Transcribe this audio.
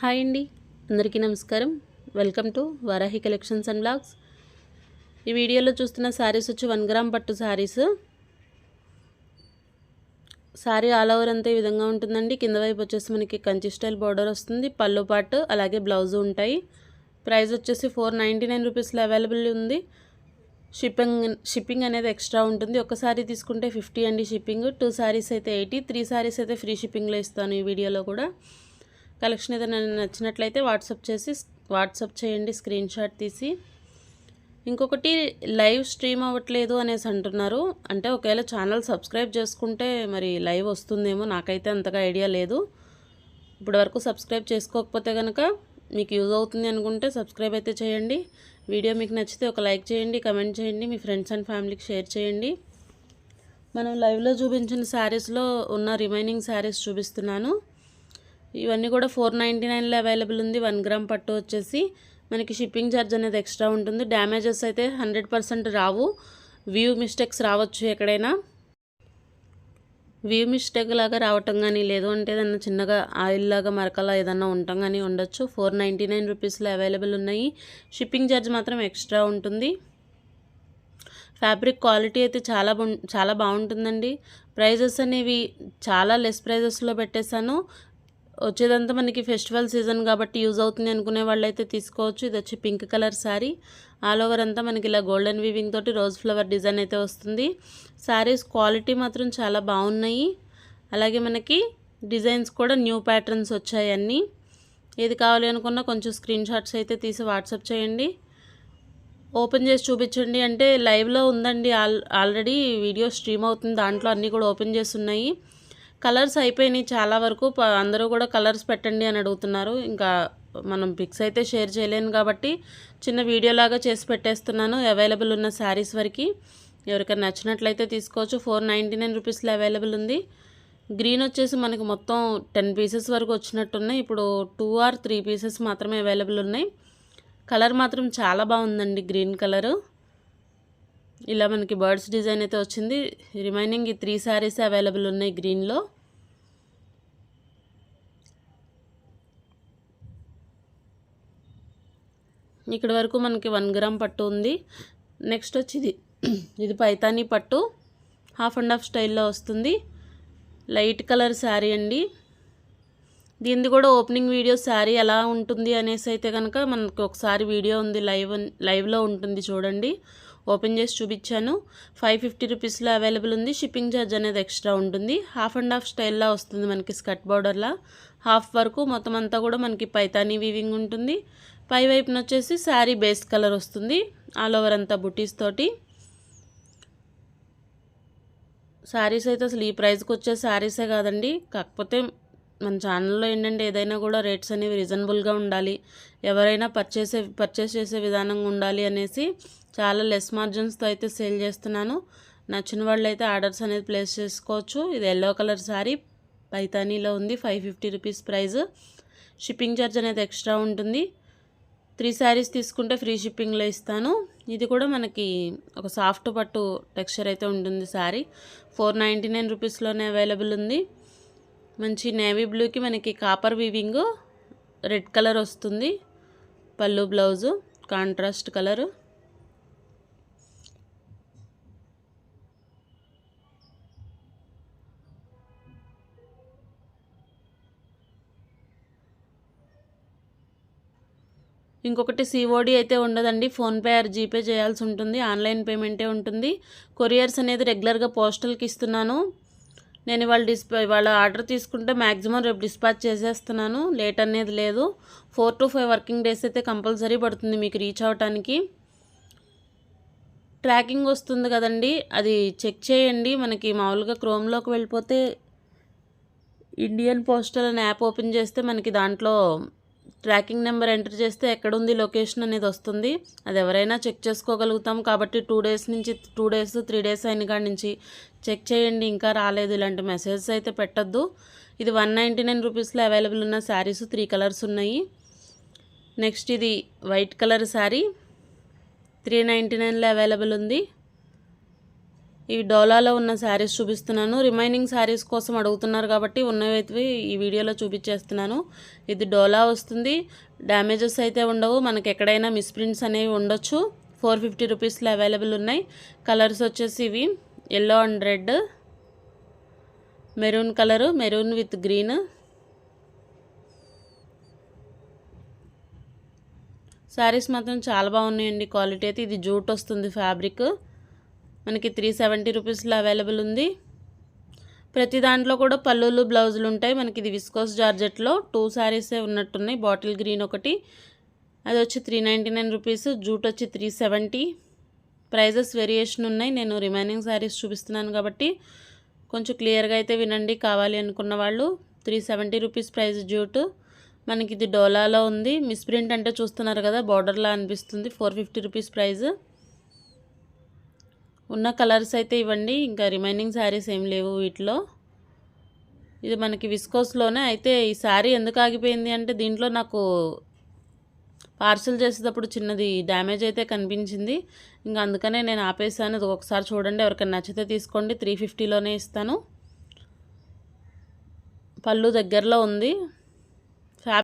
Hi అండి. అందరికీ నమస్కారం. Welcome to Varahi Collections and Blogs. ఈ వీడియోలో చూస్తున్న శారీస్ వచ్చి వన్ గ్రామ్ పట్టు శారీస్. శారీ ఆల్ ఓవర్ అంతా ఈ విధంగా ఉంటుందండి. కింద వైపు వచ్చేసి మనకి కంచి స్టైల్ బార్డర్ వస్తుంది. పళ్ళు పాటు అలాగే బ్లౌజ్ ఉంటాయి. ప్రైస్ వచ్చేసి ఫోర్ నైంటీ నైన్ రూపీస్లో అవైలబుల్ ఉంది. షిప్పింగ్ షిప్పింగ్ అనేది ఎక్స్ట్రా ఉంటుంది. ఒక సారీ తీసుకుంటే ఫిఫ్టీ అండి షిప్పింగ్. టూ శారీస్ అయితే ఎయిటీ త్రీ శారీస్ అయితే ఫ్రీ షిప్పింగ్లో ఇస్తాను ఈ వీడియోలో కూడా. కలెక్షన్ ఏదైనా నచ్చినట్లయితే వాట్సాప్ చేసి వాట్సాప్ చేయండి స్క్రీన్ షాట్ తీసి. ఇంకొకటి లైవ్ స్ట్రీమ్ అవ్వట్లేదు అనేసి అంటున్నారు. అంటే ఒకవేళ ఛానల్ సబ్స్క్రైబ్ చేసుకుంటే మరి లైవ్ వస్తుందేమో నాకైతే అంతగా ఐడియా లేదు. ఇప్పటి వరకు సబ్స్క్రైబ్ చేసుకోకపోతే కనుక మీకు యూజ్ అవుతుంది అనుకుంటే సబ్స్క్రైబ్ అయితే చేయండి. వీడియో మీకు నచ్చితే ఒక లైక్ చేయండి కమెంట్ చేయండి మీ ఫ్రెండ్స్ అండ్ ఫ్యామిలీకి షేర్ చేయండి. మనం లైవ్లో చూపించిన శారీస్లో ఉన్న రిమైనింగ్ శారీస్ చూపిస్తున్నాను. ఇవన్నీ కూడా ఫోర్ నైంటీ నైన్లో అవైలబుల్ ఉంది. వన్ గ్రామ్ పట్టు వచ్చేసి మనకి షిప్పింగ్ ఛార్జ్ అనేది ఎక్స్ట్రా ఉంటుంది. డ్యామేజెస్ అయితే హండ్రెడ్ పర్సెంట్ రావు. వ్యూ మిస్టేక్స్ రావచ్చు ఎక్కడైనా. వ్యూ మిస్టేక్ లాగా రావటం కానీ లేదు అంటే ఏదన్నా చిన్నగా ఆయిల్ లాగా మరకలా ఏదన్నా ఉండటం కానీ ఉండొచ్చు. ఫోర్ నైంటీ నైన్ రూపీస్లో అవైలబుల్ ఉన్నాయి. షిప్పింగ్ ఛార్జ్ మాత్రం ఎక్స్ట్రా ఉంటుంది. ఫ్యాబ్రిక్ క్వాలిటీ అయితే చాలా చాలా బాగుంటుందండి. ప్రైజెస్ అనేవి చాలా లెస్ ప్రైజెస్లో పెట్టేశాను. వచ్చేదంతా మనకి ఫెస్టివల్ సీజన్ కాబట్టి యూజ్ అవుతుంది అనుకునే వాళ్ళైతే తీసుకోవచ్చు. ఇది వచ్చి pink colour saree. All over అంతా మనకి ఇలా గోల్డెన్ వీవింగ్ తోటి రోజ్ ఫ్లవర్ డిజైన్ అయితే వస్తుంది. శారీస్ క్వాలిటీ మాత్రం చాలా బాగున్నాయి. అలాగే మనకి డిజైన్స్ కూడా న్యూ ప్యాటర్న్స్ వచ్చాయి అన్నీ. ఏది కావాలి అనుకున్నా కొంచెం స్క్రీన్ షాట్స్ అయితే తీసి వాట్సాప్ చేయండి. ఓపెన్ చేసి చూపించండి. అంటే లైవ్లో ఉందండి. ఆల్ ఆల్రెడీ వీడియో స్ట్రీమ్ అవుతుంది. దాంట్లో అన్నీ కూడా ఓపెన్ చేసి ఉన్నాయి. కలర్స్ అయిపోయినాయి చాలా వరకు. అందరూ కూడా కలర్స్ పెట్టండి అని అడుగుతున్నారు. ఇంకా మనం పిక్స్ అయితే షేర్ చేయలేను కాబట్టి చిన్న వీడియోలాగా చేసి పెట్టేస్తున్నాను. అవైలబుల్ ఉన్న శారీస్ వరకు ఎవరికైనా నచ్చినట్లయితే తీసుకోవచ్చు. ఫోర్ నైంటీ నైన్ రూపీస్లో అవైలబుల్ ఉంది. గ్రీన్ వచ్చేసి మనకి మొత్తం టెన్ పీసెస్ వరకు వచ్చినట్టున్నాయి. ఇప్పుడు టూ ఆర్ త్రీ పీసెస్ మాత్రమే అవైలబుల్ ఉన్నాయి. కలర్ మాత్రం చాలా బాగుందండి గ్రీన్ కలరు. ఇలా మనకి బర్డ్స్ డిజైన్ అయితే వచ్చింది. రిమైనింగ్ ఈ త్రీ శారీస్ అవైలబుల్ ఉన్నాయి గ్రీన్లో ఇక్కడ వరకు మనకి వన్ గ్రామ్ పట్టు ఉంది. నెక్స్ట్ వచ్చి ఇది ఇది పైతానీ పట్టు. హాఫ్ అండ్ హాఫ్ స్టైల్లో వస్తుంది. లైట్ కలర్ శారీ అండి. దీనిది కూడా ఓపెనింగ్ వీడియో శారీ ఎలా ఉంటుంది అనేసి అయితే కనుక మనకు ఒకసారి వీడియో ఉంది లైవ్ లైవ్లో ఉంటుంది చూడండి. ఓపెన్ చేసి చూపించాను. ఫైవ్ ఫిఫ్టీ రూపీస్లో అవైలబుల్ ఉంది. షిప్పింగ్ ఛార్జ్ అనేది ఎక్స్ట్రా ఉంటుంది. హాఫ్ అండ్ హాఫ్ స్టైల్లో వస్తుంది మనకి స్కర్ట్ బార్డర్లా. హాఫ్ వరకు మొత్తం అంతా కూడా మనకి పైతానీ వీవింగ్ ఉంటుంది. పై వైపున వచ్చేసి శారీ బేస్ కలర్ వస్తుంది. ఆల్ ఓవర్ అంతా బుటీస్ తోటి. శారీస్ అయితే అసలు ఈ ప్రైస్కి వచ్చే శారీసే కాదండి. కాకపోతే మన ఛానల్లో ఏంటంటే ఏదైనా కూడా రేట్స్ అనేవి రీజనబుల్గా ఉండాలి. ఎవరైనా పర్చేస్ పర్చేస్ చేసే విధానంగా ఉండాలి అనేసి చాలా లెస్ మార్జిన్స్తో అయితే సేల్ చేస్తున్నాను. నచ్చిన వాళ్ళు అయితే ఆర్డర్స్ అనేది ప్లేస్ చేసుకోవచ్చు. ఇది ఎల్లో కలర్ శారీ పైతానీలో ఉంది five fifty rupees price shipping charge అనేది ఎక్స్ట్రా ఉంటుంది. త్రీ శారీస్ తీసుకుంటే ఫ్రీ షిప్పింగ్లో ఇస్తాను. ఇది కూడా మనకి ఒక సాఫ్ట్ పట్టు టెక్స్చర్ అయితే ఉంటుంది శారీ ఫోర్ నైంటీ నైన్ రూపీస్లోనే అవైలబుల్ ఉంది. మంచి నేవీ బ్లూకి మనకి కాపర్ వీవింగ్ రెడ్ కలర్ వస్తుంది. పళ్ళు బ్లౌజు కాంట్రాస్ట్ కలరు. ఇంకొకటి సిఓడి అయితే ఉండదండి. ఫోన్పే ఆర్ జీపే చేయాల్సి ఉంటుంది. ఆన్లైన్ పేమెంటే ఉంటుంది. కొరియర్స్ అనేది రెగ్యులర్గా పోస్టల్కి ఇస్తున్నాను. నేను ఇవాళ డిస్పా ఇవాళ ఆర్డర్ తీసుకుంటే మ్యాక్సిమం రేపు డిస్పాచ్ చేసేస్తున్నాను. లేట్ అనేది లేదు. Four to five working days అయితే కంపల్సరీ పడుతుంది మీకు రీచ్ అవ్వటానికి ట్రాకింగ్ వస్తుంది కదండి. అది చెక్ చేయండి. మనకి మామూలుగా క్రోమ్లోకి వెళ్ళిపోతే ఇండియన్ పోస్టల్ అనే యాప్ ఓపెన్ చేస్తే మనకి దాంట్లో ట్రాకింగ్ నెంబర్ ఎంటర్ చేస్తే ఎక్కడుంది లొకేషన్ అనేది వస్తుంది. అది ఎవరైనా చెక్ చేసుకోగలుగుతాం కాబట్టి టూ డేస్ నుంచి టూ డేస్ త్రీ డేస్ అయిన కాడి నుంచి చెక్ చేయండి. ఇంకా రాలేదు. ఇలాంటి మెసేజెస్ అయితే పెట్టద్దు. ఇది వన్ నైంటీ నైన్ రూపీస్లో అవైలబుల్ ఉన్న శారీస్ త్రీ కలర్స్ ఉన్నాయి. నెక్స్ట్ ఇది white colour saree. Three ninety నైన్లో అవైలబుల్ ఉంది. ఇవి డోలాలో ఉన్న శారీస్ చూపిస్తున్నాను. రిమైనింగ్ శారీస్ కోసం అడుగుతున్నారు కాబట్టి ఉన్నవి ఈ వీడియోలో చూపించేస్తున్నాను. ఇది డోలా వస్తుంది. డ్యామేజెస్ అయితే ఉండవు. మనకి ఎక్కడైనా మిస్ప్రింట్స్ అనేవి ఉండొచ్చు. ఫోర్ ఫిఫ్టీ రూపీస్లో అవైలబుల్ ఉన్నాయి. కలర్స్ వచ్చేసి ఇవి. Yellow and red maroon colour maroon with green sarees మాత్రం చాలా బాగున్నాయండి. క్వాలిటీ అయితే ఇది జూట్ వస్తుంది ఫ్యాబ్రిక్ మనకి త్రీ సెవెంటీ రూపీస్లో అవైలబుల్ ఉంది. ప్రతి దాంట్లో కూడా పళ్ళులు బ్లౌజులు ఉంటాయి. మనకి ఇది విస్కోస్ జార్జెట్లో టూ శారీసే ఉన్నట్టున్నాయి. బాటిల్ గ్రీన్ ఒకటి. అది వచ్చి three ninety nine rupees jute వచ్చి త్రీ సెవెంటీ ప్రైజెస్ వేరియేషన్ ఉన్నాయి. నేను రిమైనింగ్ శారీస్ చూపిస్తున్నాను కాబట్టి కొంచెం క్లియర్గా అయితే వినండి. కావాలి అనుకున్న వాళ్ళు three seventy rupees price jute. మనకి ఇది డోలాలో ఉంది. మిస్ప్రింట్ అంటే చూస్తున్నారు కదా బార్డర్లా అనిపిస్తుంది. ఫోర్ ఫిఫ్టీ రూపీస్ ప్రైస్ ఉన్న కలర్స్ అయితే ఇవ్వండి. ఇంకా రిమైనింగ్ శారీస్ ఏం లేవు వీటిలో. ఇది మనకి విస్కోస్లోనే. అయితే ఈ శారీ ఎందుకు ఆగిపోయింది అంటే దీంట్లో నాకు పార్సల్ చేసేటప్పుడు చిన్నది డ్యామేజ్ అయితే కనిపించింది. ఇంకా అందుకనే నేను ఆపేసాను ఇది ఒకసారి చూడండి. ఎవరికైనా నచ్చితే తీసుకోండి. త్రీ ఫిఫ్టీలోనే ఇస్తాను. పళ్ళు దగ్గరలో ఉంది.